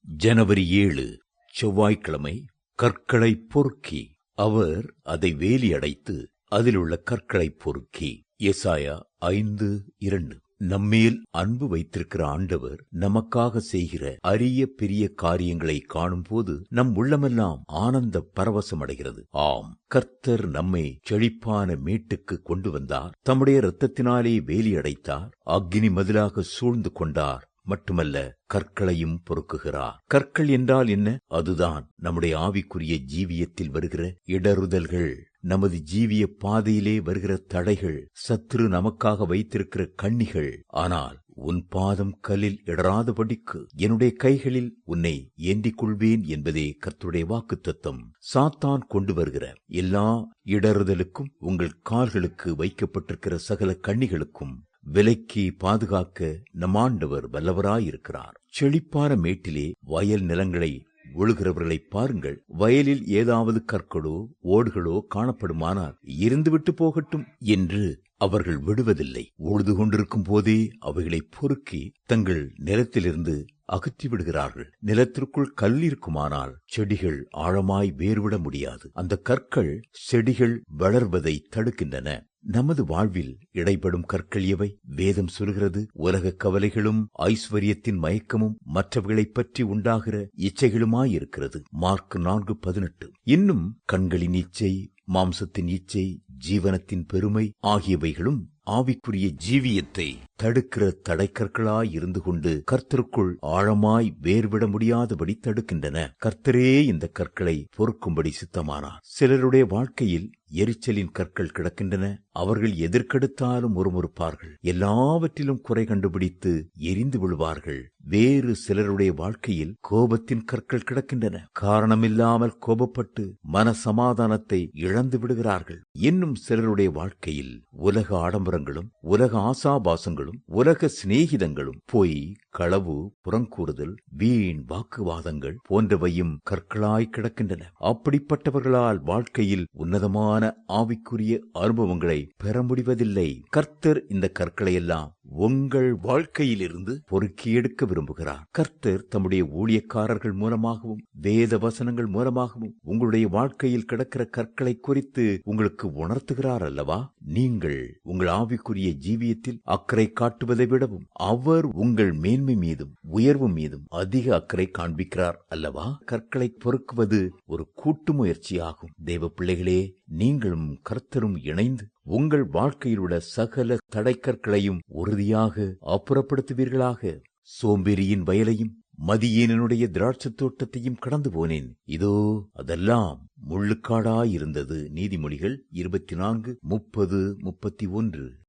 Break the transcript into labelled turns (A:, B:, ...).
A: ஜனவரி ஏழு செவ்வாய்க்கிழமை கற்களை பொறுக்கி. அவர் அதை வேலி அடைத்து அதிலுள்ள கற்களை பொறுக்கி. எசாயா ஐந்து இரண்டு. நம்மேல் அன்பு வைத்திருக்கிற ஆண்டவர் நமக்காக செய்கிற அரிய பெரிய காரியங்களை காணும்போது நம் உள்ளமெல்லாம் ஆனந்த பரவசம் அடைகிறது ஆம் கர்த்தர் நம்மை செழிப்பான மீட்டுக்கு கொண்டு வந்தார். தம்முடைய இரத்தத்தினாலே வேலி அடைத்தார் அக்னி மதிலாக சூழ்ந்து கொண்டார். மட்டுமல்ல கற்களையும் பொறுக்குகிறார். கற்கள் என்றால் என்ன? அதுதான் நம்முடைய ஆவிக்குரிய ஜீவியத்தில் வருகிற இடறுதல்கள். நமது ஜீவிய பாதையிலே வருகிற தடைகள் சத்ரு நமக்காக வைத்திருக்கிற கண்ணிகள். ஆனால் உன் பாதம் கல்லில் இடராதபடிக்கு என்னுடைய கைகளில் உன்னை ஏந்திக் கொள்வேன் என்பதே கர்த்துடைய வாக்கு தத்துவம் சாத்தான் கொண்டு வருகிற எல்லா இடறுதலுக்கும் உங்கள் கால்களுக்கு வைக்கப்பட்டிருக்கிற சகல கண்ணிகளுக்கும் விலைக்கு பாதுகாக்க நம்மாண்டவர் வல்லவராயிருக்கிறார். செழிப்பான மேட்டிலே வயல் நிலங்களை ஒழுகிறவர்களை பாருங்கள். வயலில் ஏதாவது கற்களோ ஓடுகளோ காணப்படுமானால் இருந்துவிட்டு போகட்டும் என்று அவர்கள் விடுவதில்லை. உழுது கொண்டிருக்கும் போதே அவைகளை பொறுக்கி தங்கள் நிலத்திலிருந்து அகற்றிவிடுகிறார்கள் நிலத்திற்குள் கல் இருக்குமானால் செடிகள் ஆழமாய் வேர்விட முடியாது. அந்த கற்கள் செடிகள் வளர்வதை தடுக்கின்றன. நமது வாழ்வில் இடைப்படும் கற்கள் எவை? வேதம் சொல்கிறது உலக கவலைகளும் ஐஸ்வர்யத்தின் மயக்கமும் மற்றவர்களைப் பற்றி உண்டாகிற இச்சைகளுமாயிருக்கிறது. மார்க் நான்கு பதினெட்டு. இன்னும் கண்களின் இச்சை மாம்சத்தின் இச்சை ஜீவனத்தின் பெருமை ஆகியவைகளும் ஆவிக்குரிய ஜீவியத்தை தடுக்கிற தடைக்கற்களாய் இருந்து கொண்டு கர்த்தருக்குள் ஆழமாய் வேர்விட முடியாதபடி தடுக்கின்றன. கர்த்தரே இந்த கற்களை பொறுக்கும்படி சித்தமானார். சிலருடைய வாழ்க்கையில் எரிச்சலின் கற்கள் கிடக்கின்றன. அவர்கள் எதிர்க்கெடுத்தாலும் முறுமுறுப்பார்கள் எல்லாவற்றிலும் குறை கண்டுபிடித்து எரிந்து விழுவார்கள். வேறு சிலருடைய வாழ்க்கையில் கோபத்தின் கற்கள் கிடக்கின்றன. காரணமில்லாமல் கோபப்பட்டு மன சமாதானத்தை இழந்து விடுகிறார்கள். இன்னும் சிலருடைய வாழ்க்கையில் உலக ஆடம்பரங்களும் உலக ஆசாபாசங்களும் உலக சிநேகிதங்களும் பொய் களவு புறங்கூறுதல் வீண் வாக்குவாதங்கள் போன்றவையும் கற்களாய் கிடக்கின்றன. அப்படிப்பட்டவர்களால் வாழ்க்கையில் உன்னதமான ஆவிக்குரிய அனுபவங்களை பெற முடிவதில்லை. கர்த்தர் இந்த கற்களை எல்லாம் உங்கள் வாழ்க்கையிலிருந்து பொறுக்கி எடுக்க விரும்புகிறார். கர்த்தர் தம்முடைய ஊழியக்காரர்கள் மூலமாகவும் வேத வசனங்கள் மூலமாகவும் உங்களுடைய வாழ்க்கையில் கிடக்கிற கற்களை குறித்து உங்களுக்கு உணர்த்துகிறார் அல்லவா? நீங்கள் உங்கள் ஆவிக்குரிய ஜீவியத்தில் அக்கறை காட்டுவதை விடவும் அவர் உங்கள் மேன்மை மீதும் உயர்வு மீதும் அதிக அக்கறை காண்பிக்கிறார் அல்லவா? கற்களை பொறுக்குவது ஒரு கூட்டு முயற்சியாகும். தேவ பிள்ளைகளே நீங்களும் கர்த்தரும் இணைந்து உங்கள் வாழ்க்கையில் உள்ள சகல தடைக்கற்களையும் உறுதியாக அப்புறப்படுத்துவீர்களாக. சோம்பேறியின் வயலையும் மதியேனனுடைய திராட்சத் தோட்டத்தையும் கடந்து போனேன். இதோ அதெல்லாம் முள்ளுக்காடாயிருந்தது. நீதிமொழிகள் இருபத்தி நான்கு முப்பது முப்பத்தி ஒன்று.